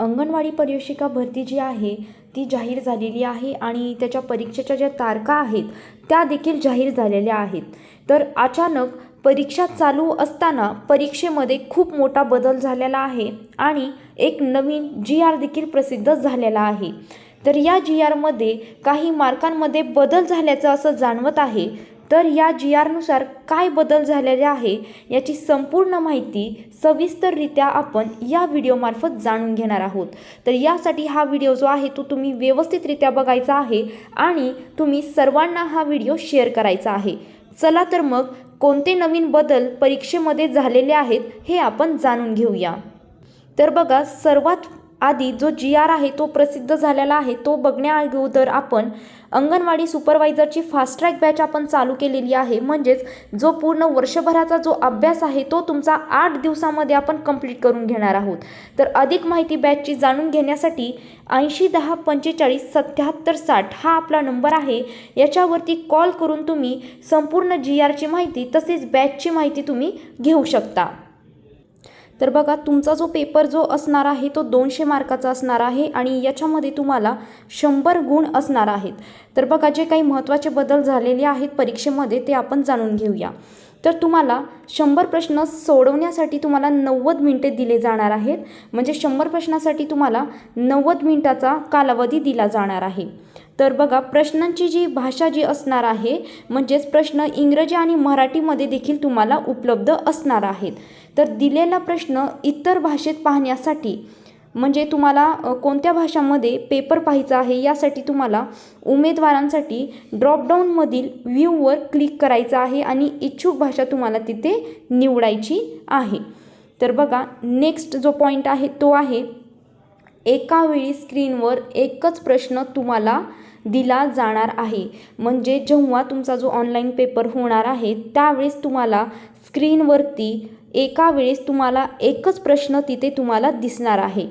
अंगणवाडी परिवेशिका भरती जी आहे ती जाहीर झालेली आहे आणि त्याच्या परीक्षेच्या ज्या तारखा आहेत त्या देखील जाहीर झालेल्या आहेत. तर अचानक परीक्षा चालू असताना परीक्षेमध्ये खूप मोठा बदल झालेला आहे आणि एक नवीन जी आर देखील प्रसिद्ध झालेला आहे. तर या जी आरमध्ये काही मार्कांमध्ये बदल झाल्याचं असं जाणवत आहे. तर या जी आरनुसार काय बदल झालेले आहे याची संपूर्ण माहिती सविस्तररित्या आपण या व्हिडिओमार्फत जाणून घेणार आहोत. तर यासाठी हा व्हिडिओ जो आहे तो तुम्ही व्यवस्थितरित्या बघायचा आहे आणि तुम्ही सर्वांना हा व्हिडिओ शेअर करायचा आहे. चला तर मग कोणते नवीन बदल परीक्षेमध्ये झालेले आहेत हे आपण जाणून घेऊया. तर बघा सर्वात आधी जो जी आर आहे तो प्रसिद्ध झालेला आहे तो बघण्याअगोदर आपण अंगणवाडी सुपरवायझरची फास्ट ट्रॅक बॅच आपण चालू केलेली आहे. म्हणजेच जो पूर्ण वर्षभराचा जो अभ्यास आहे तो तुमचा आठ दिवसामध्ये आपण कंप्लीट करून घेणार आहोत. तर अधिक माहिती बॅचची जाणून घेण्यासाठी ऐंशी दहा पंचेचाळीस सत्याहत्तर साठ हा आपला नंबर आहे. याच्यावरती कॉल करून तुम्ही संपूर्ण जी आरची माहिती तसेच बॅचची माहिती तुम्ही घेऊ शकता. तर बघा तुमचा जो पेपर जो असणार आहे तो दोनशे मार्काचा असणार आहे आणि याच्यामध्ये तुम्हाला शंभर गुण असणार आहेत. तर बघा जे काही महत्त्वाचे बदल झालेले आहेत परीक्षेमध्ये ते आपण जाणून घेऊया. तर तुम्हाला शंभर प्रश्न सोडवण्यासाठी तुम्हाला नव्वद मिनटे दिले जाणार आहेत. म्हणजे शंभर प्रश्नासाठी तुम्हाला नव्वद मिनिटाचा कालावधी दिला जाणार आहे. तर बघा प्रश्नांची जी भाषा जी असणार आहे म्हणजेच प्रश्न इंग्रजी आणि मराठीमध्ये देखील तुम्हाला उपलब्ध असणार आहेत. तर दिलेला प्रश्न इतर भाषेत पाहण्यासाठी म्हणजे तुम्हाला कोणत्या भाषामध्ये पेपर पाहायचा आहे यासाठी तुम्हाला उमेदवारांसाठी ड्रॉपडाऊनमधील व्ह्यूवर क्लिक करायचं आहे आणि इच्छुक भाषा तुम्हाला तिथे निवडायची आहे. तर बघा नेक्स्ट जो पॉईंट आहे तो आहे एका वेळी स्क्रीनवर एकच प्रश्न तुम्हाला दिला जाणार आहे. म्हणजे जेव्हा तुमचा जो ऑनलाईन पेपर होणार आहे त्यावेळेस तुम्हाला स्क्रीनवरती एका वेळेस तुम्हाला एकच प्रश्न तिथे तुम्हाला दिसणार आहे.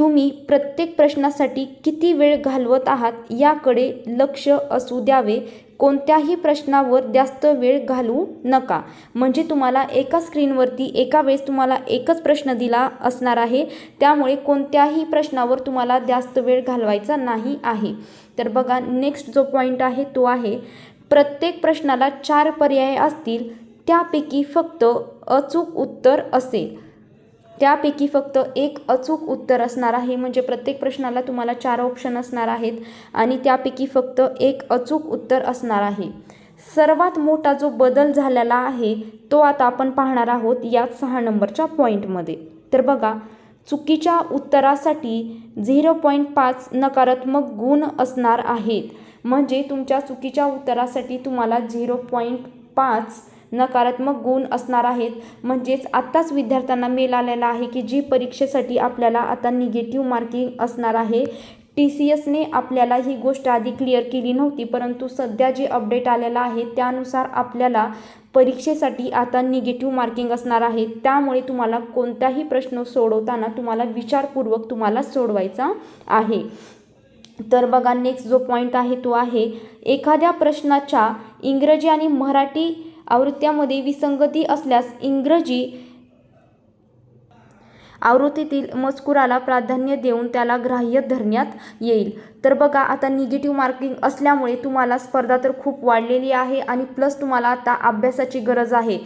तुम्ही प्रत्येक प्रश्नासाठी किती वेळ घालवत आहात याकडे लक्ष असू द्यावे. कोणत्याही प्रश्नावर जास्त वेळ घालवू नका. म्हणजे तुम्हाला एका स्क्रीनवरती एका वेळेस तुम्हाला एकच प्रश्न दिला असणार आहे. त्यामुळे कोणत्याही प्रश्नावर तुम्हाला जास्त वेळ घालवायचा नाही आहे. तर बघा नेक्स्ट जो पॉईंट आहे तो आहे प्रत्येक प्रश्नाला चार पर्याय असतील त्यापैकी फक्त अचूक उत्तर असेल. त्यापैकी फक्त एक अचूक उत्तर असणार आहे म्हणजे प्रत्येक प्रश्नाला तुम्हाला चार ऑप्शन असणार आहेत आणि त्यापैकी फक्त एक अचूक उत्तर असणार आहे. सर्वात मोठा जो बदल झालेला आहे तो आता आपण पाहणार आहोत याच सहा नंबरच्या पॉईंटमध्ये तर बघा चुकीच्या उत्तरासाठी झिरो पॉईंट पाच नकारात्मक गुण असणार आहेत. म्हणजे तुमच्या चुकीच्या उत्तरासाठी तुम्हाला झिरो पॉईंट पाच नकारात्मक गुण असणार आहेत. म्हणजेच आत्ताच विद्यार्थ्यांना मेल आलेला आहे की जी परीक्षेसाठी आपल्याला आता निगेटिव्ह मार्किंग असणार आहे. टी सी एसने आपल्याला ही गोष्ट आधी क्लिअर केली नव्हती परंतु सध्या जे अपडेट आलेलं आहे त्यानुसार आपल्याला परीक्षेसाठी आता निगेटिव्ह मार्किंग असणार आहे. त्यामुळे तुम्हाला कोणताही प्रश्न सोडवताना तुम्हाला विचारपूर्वक तुम्हाला सोडवायचा आहे. तर बघा नेक्स्ट जो पॉईंट आहे तो आहे एखाद्या प्रश्नाच्या इंग्रजी आणि मराठी आवृत्त्यामध्ये विसंगती असल्यास इंग्रजी आवृत्तीतील मजकुराला प्राधान्य देऊन त्याला ग्राह्य धरण्यात येईल. तर बघा आता निगेटिव्ह मार्किंग असल्यामुळे तुम्हाला स्पर्धा तर खूप वाढलेली आहे आणि प्लस तुम्हाला आता अभ्यासाची गरज आहे.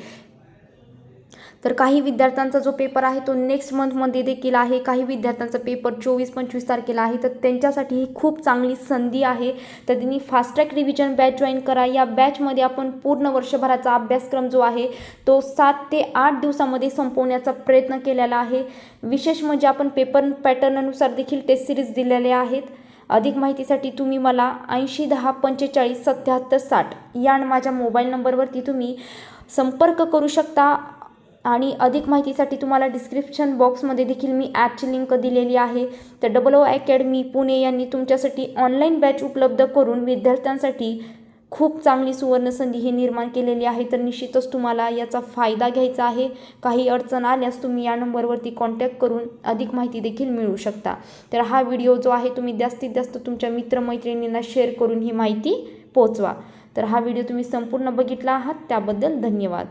तर काही विद्यार्थ्यांचा जो पेपर आहे तो नेक्स्ट मंथमध्ये देखील आहे. काही विद्यार्थ्यांचा पेपर चोवीस पंचवीस तारखेला आहे. तर त्यांच्यासाठी ही खूप चांगली संधी आहे. तर त्यांनी fast track revision batch join करा. या बॅचमध्ये आपण पूर्ण वर्षभराचा अभ्यासक्रम जो आहे तो सात ते आठ दिवसामध्ये संपवण्याचा प्रयत्न केलेला आहे. विशेष म्हणजे आपण पेपर पॅटर्ननुसार देखील टेस्ट सिरीज दिलेल्या आहेत. अधिक माहितीसाठी तुम्ही मला ऐंशी दहा पंचेचाळीस सत्याहत्तर साठ या माझ्या मोबाईल नंबरवरती तुम्ही संपर्क करू शकता. आणि अधिक माहितीसाठी तुम्हाला डिस्क्रिप्शन बॉक्समध्ये देखील मी ॲपची लिंक दिलेली आहे. तर डबल ओ अकॅडमी पुणे यांनी तुमच्यासाठी ऑनलाईन बॅच उपलब्ध करून विद्यार्थ्यांसाठी खूप चांगली सुवर्णसंधी ही निर्माण केलेली आहे. तर निश्चितच तुम्हाला याचा फायदा घ्यायचा आहे. काही अडचण आल्यास तुम्ही या नंबरवरती कॉन्टॅक्ट करून अधिक माहिती देखील मिळू शकता. तर हा व्हिडिओ जो आहे तुम्ही जास्तीत जास्त तुमच्या मित्रमैत्रिणींना शेअर करून ही माहिती पोचवा. तर हा व्हिडिओ तुम्ही संपूर्ण बघितला आहात. त्याबद्दल धन्यवाद.